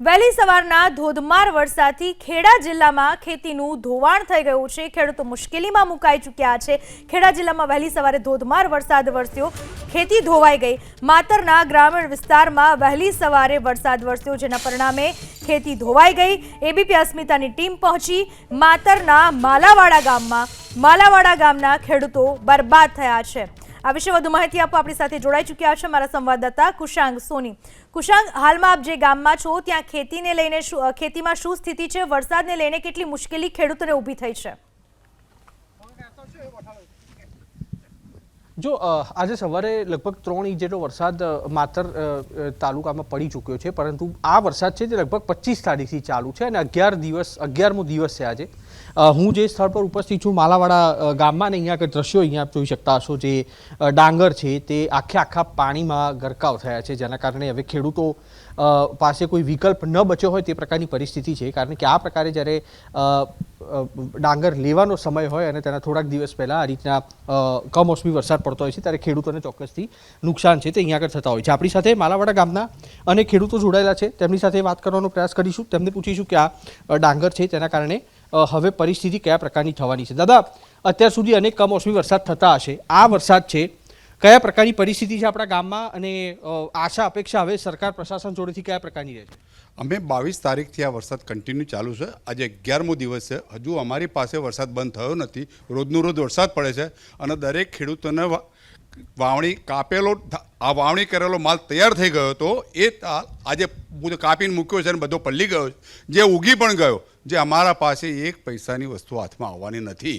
વહેલી સવારના ધોધમાર વરસાદથી ખેડા જિલ્લામાં ખેતીનું ધોવાણ થઈ ગયું છે. ખેડૂતો મુશ્કેલીમાં મુકાઈ ચૂક્યા છે. ખેડા જિલ્લામાં વહેલી સવારે ધોધમાર વરસાદ વરસ્યો. ખેતી ધોવાઈ ગઈ. માતરના ગ્રામીણ વિસ્તારમાં વહેલી સવારે વરસાદ વરસ્યો, જેના પરિણામે ખેતી ધોવાઈ ગઈ. એબીપી અસ્મિતાની ટીમ પહોંચી માતરના માલાવાડા ગામમાં. માલાવાડા ગામના ખેડૂતો બરબાદ થયા છે. આ વિશે વધુ માહિતી આપો આપણી સાથે જોડાઈ ચૂક્યા છે મારા સંવાદદાતા કુશાંગ સોની. કુશાંગ, હાલમાં આપ જે ગામમાં છો, ત્યાં ખેતીને લઈને ખેતીમાં શું સ્થિતિ છે? વરસાદને લઈને કેટલી મુશ્કેલી ખેડૂતોને ઊભી થઈ છે? જો આજે સવારે લગભગ ત્રણ ઇંચ જેટલો વરસાદ માતર તાલુકામાં પડી ચૂક્યો છે. પરંતુ આ વરસાદ છે તે લગભગ પચીસ તારીખથી ચાલુ છે અને અગિયાર દિવસ, અગિયારમો દિવસ છે આજે. હું જે સ્થળ પર ઉપસ્થિત છું, માલાવાડા ગામમાં ને અહીંયા દ્રશ્યો અહીંયા જોઈ શકતા હશો જે ડાંગર છે તે આખે આખા પાણીમાં ગરકાવ થયા છે. જેના કારણે હવે ખેડૂતો પાસે કોઈ વિકલ્પ ન બચ્યો હોય તે પ્રકારની પરિસ્થિતિ છે. કારણ કે આ પ્રકારે જ્યારે ડાંગર લેવાનો સમય હોય અને તેના થોડાક દિવસ પહેલાં આ રીતના કમોસમી વરસાદ પડતો હોય છે, ત્યારે ખેડૂતોને ચોક્કસથી નુકસાન છે તે અહીંયા આગળ થતા હોય છે. આપણી સાથે માલાવાડા ગામના અને ખેડૂતો જોડાયેલા છે. તેમની સાથે વાત કરવાનો પ્રયાસ કરીશું. તેમને પૂછીશું કે આ ડાંગર છે તેના કારણે હવે પરિસ્થિતિ કયા પ્રકારની થવાની છે. દાદા, અત્યાર સુધી અનેક કમોસમી વરસાદ થતા હશે. આ વરસાદ છે કયા પ્રકારની પરિસ્થિતિ છે આપણા ગામમાં અને આશા, અપેક્ષા હવે સરકાર પ્રશાસન જોડેથી કયા પ્રકારની રહે અમે બાવીસ તારીખથી આ વરસાદ કન્ટિન્યુ ચાલુ છે. આજે અગિયારમો દિવસ છે. હજુ અમારી પાસે વરસાદ બંધ થયો નથી. રોજનો રોજ વરસાદ પડે છે અને દરેક ખેડૂતોને વાવણી કાપેલો આ વાવણી કરેલો માલ તૈયાર થઈ ગયો હતો. એ આજે હું કાપીને મૂક્યો છે અને બધો પલ્લી ગયો જે ઉગી પણ ગયો, જે અમારા પાસે એક પૈસાની વસ્તુ હાથમાં આવવાની નથી.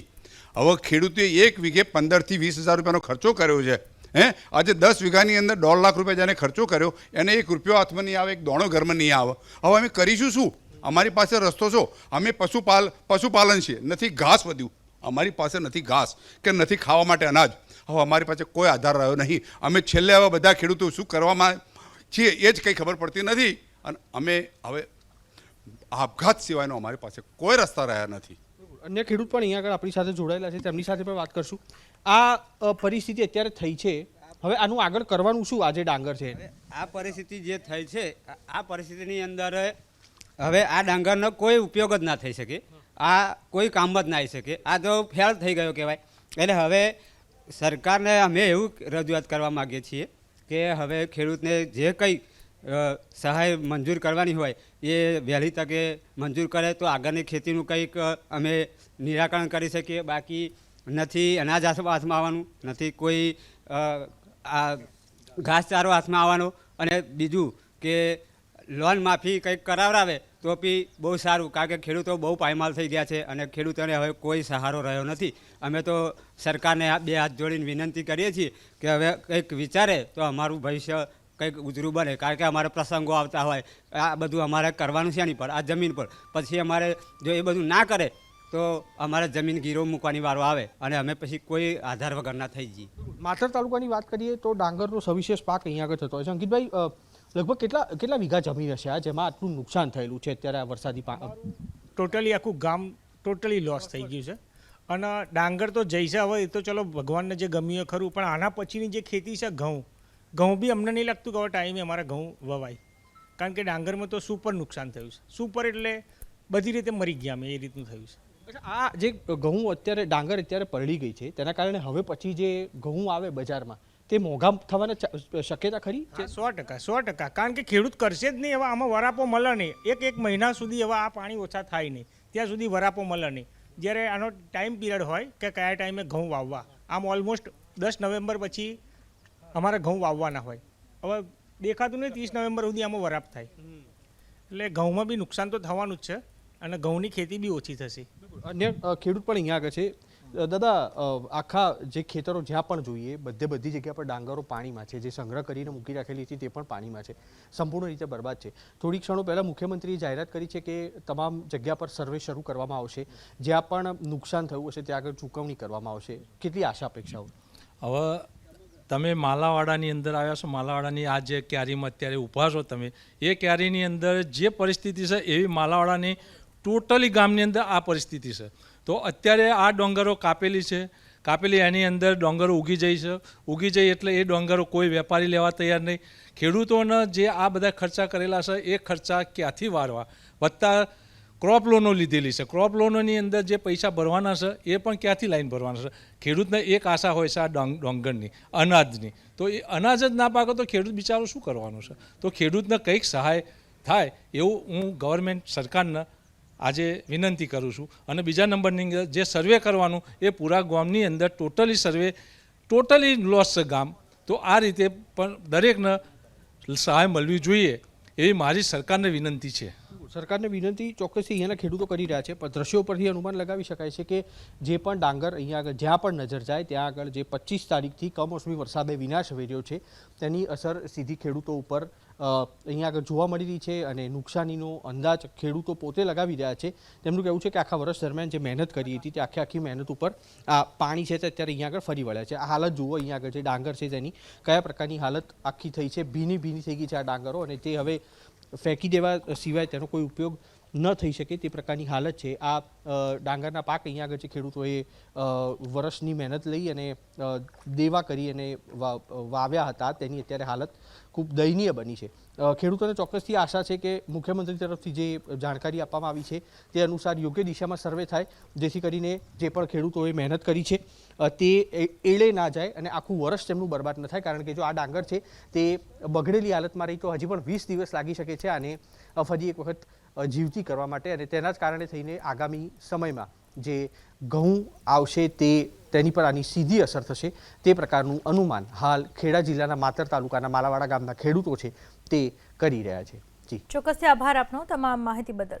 હવે ખેડૂતે એક વીઘે પંદરથી વીસ હજાર રૂપિયાનો ખર્ચો કર્યો છે. હે? આજે દસ વીઘાની અંદર દોઢ લાખ રૂપિયા જેને ખર્ચો કર્યો, એને એક રૂપિયો હાથમાં નહીં આવે, એક દોણો ઘરમાં નહીં આવે. હવે અમે કરીશું શું? અમારી પાસે રસ્તો છો. અમે પશુપાલ, પશુપાલન છીએ. નથી ઘાસ વધ્યું. અમારી પાસે નથી ઘાસ કે નથી ખાવા માટે અનાજ. હવે અમારી પાસે કોઈ આધાર રહ્યો નહીં. અમે છેલ્લે હવે બધા ખેડૂતો શું કરવામાં છીએ એ જ કંઈ ખબર પડતી નથી. અને અમે હવે આપઘાત સિવાયનો અમારી પાસે કોઈ રસ્તા રહ્યા નથી. અન્ય ખેડૂત પણ અહીંયા આગળ આપણી સાથે જોડાયેલા છે, તેમની સાથે પણ વાત કરશું. આ પરિસ્થિતિ અત્યારે થઈ છે. હવે આનું આગળ કરવાનું શું આજે ડાંગર છે? આ પરિસ્થિતિ જે થઈ છે, આ- પરિસ્થિતિની અંદર હવે આ ડાંગરનો કોઈ ઉપયોગ જ ના થઈ શકે. આ કોઈ કામ જ ના આવી શકે. આ તો ફેલ થઈ ગયો કહેવાય. એટલે હવે સરકારને અમે એવું રજૂઆત કરવા માગીએ છીએ કે હવે ખેડૂતને જે કંઈ સહાય મંજૂર કરવાની હોય, એ વહેલી તકે મંજૂર કરે તો આગળની ખેતીનું કંઈક અમે નિરાકરણ કરી શકીએ. બાકી નથી અનાજ હાથ- હાથમાં આવવાનું, નથી કોઈ આ ઘાસચારો હાથમાં આવવાનો. અને બીજું કે લોન માફી કંઈક કરાવડાવે તો બી બહુ સારું, કારણ કે ખેડૂતો બહુ પાયમાલ થઈ ગયા છે અને ખેડૂતોને હવે કોઈ સહારો રહ્યો નથી. અમે તો સરકારને બે હાથ જોડીને વિનંતી કરીએ છીએ કે હવે કંઈક વિચારે તો અમારું ભવિષ્ય કંઈક ઉજરું બને કારણ કે અમારે પ્રસંગો આવતા હોય આ બધું અમારે કરવાનું છે એની પર આ જમીન પર. પછી અમારે જો એ બધું ના કરે તો અમારે જમીન ગીરો મૂકવાની વારો આવે અને અમે પછી કોઈ આધાર વગરના થઈ જઈએ. માથર તાલુકાની વાત કરીએ તો ડાંગરનો સવિશેષ પાક અહીંયા આગળ થતો હોય છે. અંકિતભાઈ લગભગ કેટલા કેટલા વીઘા જમીન હશે આ જેમાં આટલું નુકસાન થયેલું છે અત્યારે આ વરસાદી પાક ટોટલી આખું ગામ ટોટલી લોસ થઈ ગયું છે. અને ડાંગર તો જઈશે હોય એ તો ચલો ભગવાનને જે ગમ્યું ખરું પણ આના પછીની જે ખેતી છે ઘઉં ઘઉં બી અમને નહીં લાગતું કે હવે ટાઈમે અમારા ઘઉં વવાય. કારણ કે ડાંગરમાં તો સુપર નુકસાન થયું છે. સુપર એટલે બધી રીતે મરી ગયા અમે એ રીતનું થયું છે. આ જે ઘઉં અત્યારે ડાંગર અત્યારે પલળી ગઈ છે તેના કારણે હવે પછી જે ઘઉં આવે બજારમાં તે મોંઘા થવાના શક્યતા ખરી? સો ટકા સો ટકા. કારણ કે ખેડૂત કરશે જ નહીં હવે આમાં વરાપો મળે નહીં. એક એક મહિના સુધી હવે આ પાણી ઓછા થાય નહીં. ત્યાં સુધી વરાપો મળે નહીં. જ્યારે આનો ટાઈમ પીરિયડ હોય કે કયા ટાઈમે ઘઉં વાવવા. આમ ઓલમોસ્ટ દસ નવેમ્બર પછી અમારે ઘઉં વાવવાના હોય. હવે દેખાતું નહીં ત્રીસ નવેમ્બર સુધી આમાં વરાપ થાય. એટલે ઘઉંમાં બી નુકસાન તો થવાનું જ છે અને ઘઉંની ખેતી બી ઓછી થશે. અન્ય ખેડૂત પણ અહીંયા આગળ છે. દાદા આખા જે ખેતરો જ્યાં પણ જોઈએ બધે બધી જગ્યા પર ડાંગરો પાણીમાં છે. જે સંગ્રહ કરીને મૂકી રાખેલી હતી તે પણ પાણીમાં છે. સંપૂર્ણ રીતે બરબાદ છે. થોડી ક્ષણો પહેલાં મુખ્યમંત્રીએ જાહેરાત કરી છે કે તમામ જગ્યા પર સર્વે શરૂ કરવામાં આવશે. જ્યાં પણ નુકસાન થયું હશે ત્યાં આગળ ચૂકવણી કરવામાં આવશે. કેટલી આશા અપેક્ષાઓ? હવે તમે માલાવાડાની અંદર આવ્યા છો, માલાવાડાની આ જે ક્યારીમાં અત્યારે ઊભા છો તમે, એ ક્યારીની અંદર જે પરિસ્થિતિ છે એવી માલાવાડાની ટોટલી ગામની અંદર આ પરિસ્થિતિ છે. તો અત્યારે આ ડોંગરો કાપેલી છે, કાપેલી એની અંદર ડોંગરો ઉગી જાય છે, ઉગી જાય એટલે એ ડોંગરો કોઈ વેપારી લેવા તૈયાર નહીં. ખેડૂતોને જે આ બધા ખર્ચા કરેલા છે, એ ખર્ચા ક્યાંથી વાળવા વત્તા ક્રોપ લોનો લીધેલી છે. ક્રોપ લોનોની અંદર જે પૈસા ભરવાના છે, એ પણ ક્યાંથી લાઈન ભરવાના છે? ખેડૂતને એક આશા હોય છે આ ડોંગ, ડોંગરની, અનાજની. તો એ અનાજ જ ના પાકે તો ખેડૂત બિચારો શું કરવાનું છે? તો ખેડૂતને કંઈક સહાય થાય એવું હું ગવર્મેન્ટ સરકારને આજે વિનંતી કરું છું. અને બીજા નંબરની અંદર જે સર્વે કરવાનું, એ પૂરા ગામની અંદર ટોટલી સર્વે ટોટલી લોસ છે ગામ. તો આ રીતે પણ દરેકને સહાય મળવી જોઈએ એવી મારી સરકારને વિનંતી છે. સરકારને વિનંતી ચોક્કસથી અહીંયાના ખેડૂતો કરી રહ્યા છે, પણ દ્રશ્યો પરથી અનુમાન લગાવી શકાય છે કે જે પણ ડાંગર અહીંયા આગળ, જ્યાં પણ નજર જાય, ત્યાં આગળ જે પચીસ તારીખથી કમોસમી વરસાદે વિનાશ વેર્યો છે, તેની અસર સીધી ખેડૂતો ઉપર અહીંયા આગળ જોવા મળી રહી છે અને નુકસાનીનો અંદાજ ખેડૂતો પોતે લગાવી રહ્યા છે. તેમનું કહેવું છે કે આખા વર્ષ દરમિયાન જે મહેનત કરી હતી તે આખી આખી મહેનત ઉપર આ પાણી છે તે અત્યારે અહીંયા આગળ ફરી વળ્યા છે. આ હાલત જુઓ અહીંયા આગળ જે ડાંગર છે તેની, કયા પ્રકારની હાલત આખી થઈ છે, ભીની ભીની થઈ ગઈ છે આ ડાંગરો અને તે હવે ફેંકી દેવા સિવાય તેનો કોઈ ઉપયોગ ન થઈ શકે તે પ્રકારની હાલત છે. આ ડાંગરના પાક અહીંયા આગળ જે ખેડૂતોએ વર્ષની મહેનત લઈ અને દેવા કરી અને વાવ્યા હતા, તેની અત્યારે હાલત ખૂબ દયનીય બની છે. ખેડૂતોને ચોક્કસથી આશા છે કે મુખ્યમંત્રી તરફથી જે જાણકારી આપવામાં આવી છે, તે અનુસાર યોગ્ય દિશામાં સર્વે થાય, જેથી કરીને જે પણ ખેડૂતોએ મહેનત કરી છે તે એળે ના જાય અને આખું વર્ષ તેમનું બરબાદ ન થાય. કારણ કે જો આ ડાંગર છે, તે બગડેલી હાલતમાં રહી, તો હજી પણ વીસ દિવસ લાગી શકે છે અને ફરી એક વખત જીવતી કરવા માટે અને તેના જ કારણે થઈને આગામી સમયમાં જે ઘઉં આવશે તે તેની પર આની સીધી અસર થશે, તે પ્રકારનું અનુમાન હાલ ખેડા જિલ્લાના માતર તાલુકાના માલાવાડા ગામના ખેડૂતો છે તે કરી રહ્યા છે. જી. ચોક્કસથી આભાર આપનો તમામ માહિતી બદલ.